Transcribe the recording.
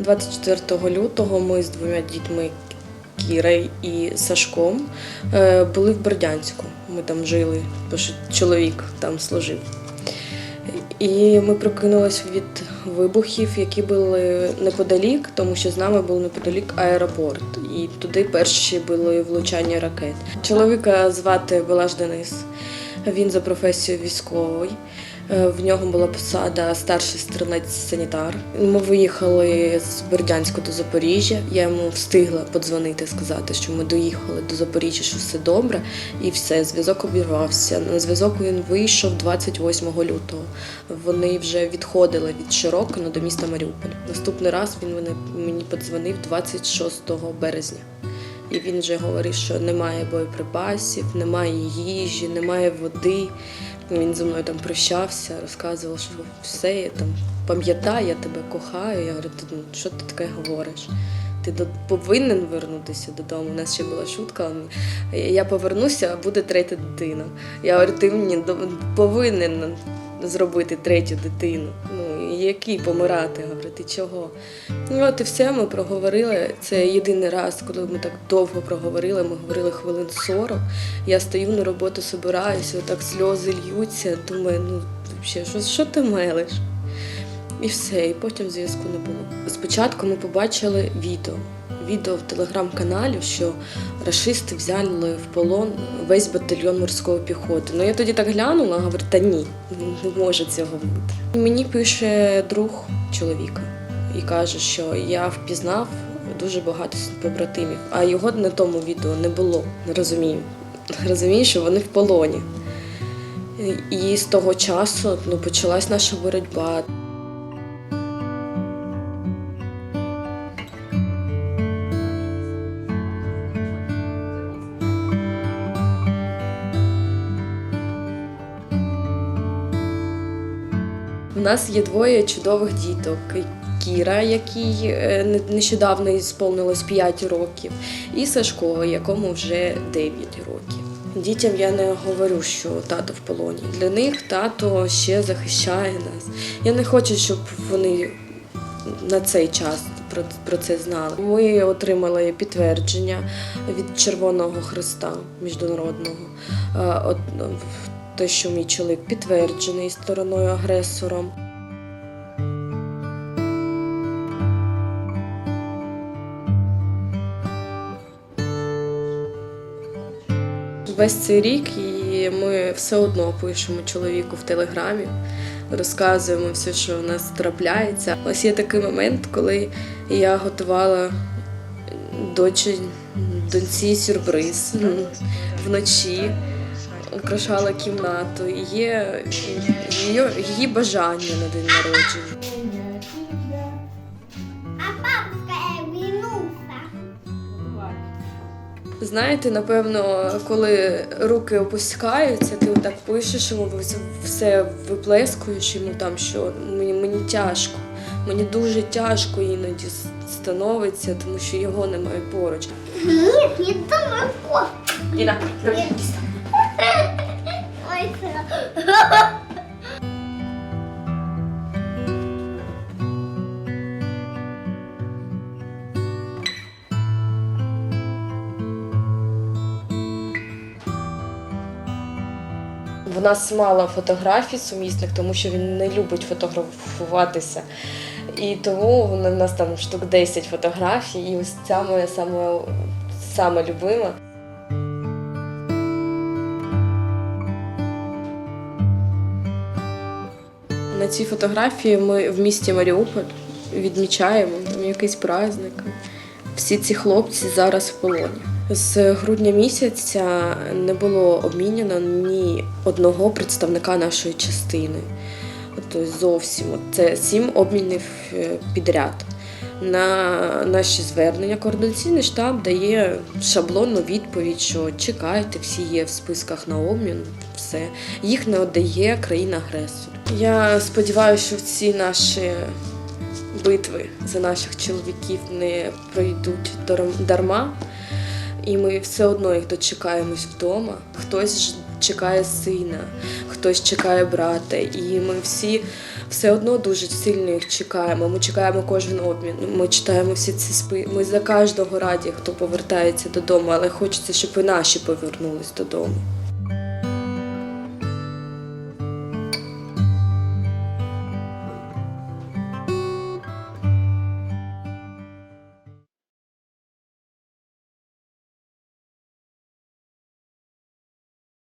24 лютого ми з двома дітьми Кірою і Сашком е, були в Бердянську. Ми там жили, бо що чоловік там служив. І ми прокинулись від вибухів, які були неподалік, тому що з нами був неподалік аеропорт. І туди перші були влучання ракет. Чоловіка звати Балаш Денис. Він за професією військовий. Е, В нього була посада старший стрілець санітар. Ми виїхали з Бердянська до Запоріжжя. Я йому встигла подзвонити, сказати, що ми доїхали до Запоріжжя, що все добре, і все, зв'язок обірвався. На зв'язок він вийшов 28 лютого. Вони вже відходили від Широкино до міста Маріуполь. Наступний раз він мені подзвонив 26 березня. І він вже говорив, що немає боєприпасів, немає їжі, немає води. Він зі мною там прощався, розказував, що все, я там пам'ятаю, я тебе кохаю. Я говорю, ну, що ти таке говориш? Ти повинен вернутися додому. У нас ще була шутка. Я повернуся, а буде третя дитина. Я говорю, ти мені повинен зробити третю дитину. Ну, який помирати? Ти чого? Ну от і все, ми проговорили. Це єдиний раз, коли ми так довго проговорили. Ми говорили хвилин 40. Я стою на роботу, собираюся, так сльози льються. Думаю, ну взагалі, що, що ти мелиш? І все, і потім зв'язку не було. Спочатку ми побачили відео. Відео в телеграм-каналі, що рашисти взяли в полон весь батальйон морської піхоти. Ну я тоді так глянула, говорю, та ні, не може цього бути. Мені пише друг чоловіка і каже, що я впізнав дуже багато побратимів, а його на тому відео не було. Розумію. Розумію, що вони в полоні. І з того часу ну, почалась наша боротьба. У нас є двоє чудових діток. Кіра, якій е, не- нещодавно сповнилось 5 років, і Сашко, якому вже 9 років. Дітям я не говорю, що тато в полоні. Для них тато ще захищає нас. Я не хочу, щоб вони на цей час про, про це знали. Ми отримали підтвердження від Червоного Христа міжнародного. Те, що мій чоловік підтверджений стороною агресором. Весь цей рік і ми все одно пишемо чоловіку в телеграмі, розказуємо все, що у нас трапляється. Ось є такий момент, коли я готувала дочі, доньці сюрприз вночі, украшала кімнату. І є її, її бажання на день народження. Знаєте, напевно, коли руки опускаються, ти отак пишеш йому, все- все виплескуєш йому там, що мені, мені тяжко. Мені дуже тяжко іноді становиться, тому що його немає поруч. Нет, не. Іна, В нас мало фотографій сумісних, тому що він не любить фотографуватися. І тому в нас там штук 10 фотографій, і ось ця моя саме, саме любима. На цій фотографії ми в місті Маріуполь відмічаємо там якийсь праздник. Всі ці хлопці зараз в полоні. З грудня місяця не було обміняно ні одного представника нашої частини. Тобто зовсім це сім обмінів е, підряд. На наші звернення координаційний штаб дає шаблонну відповідь, що чекайте, всі є в списках на обмін, все. Їх не віддає країна-агресор. Я сподіваюся, що ці наші битви за наших чоловіків не пройдуть дарма. І ми все одно їх дочекаємось вдома. Хтось чекає сина, хтось чекає брата. І ми всі все одно дуже сильно їх чекаємо. Ми чекаємо кожен обмін. Ми читаємо всі ці спи. Ми за кожного раді, хто повертається додому, але хочеться, щоб і наші повернулись додому.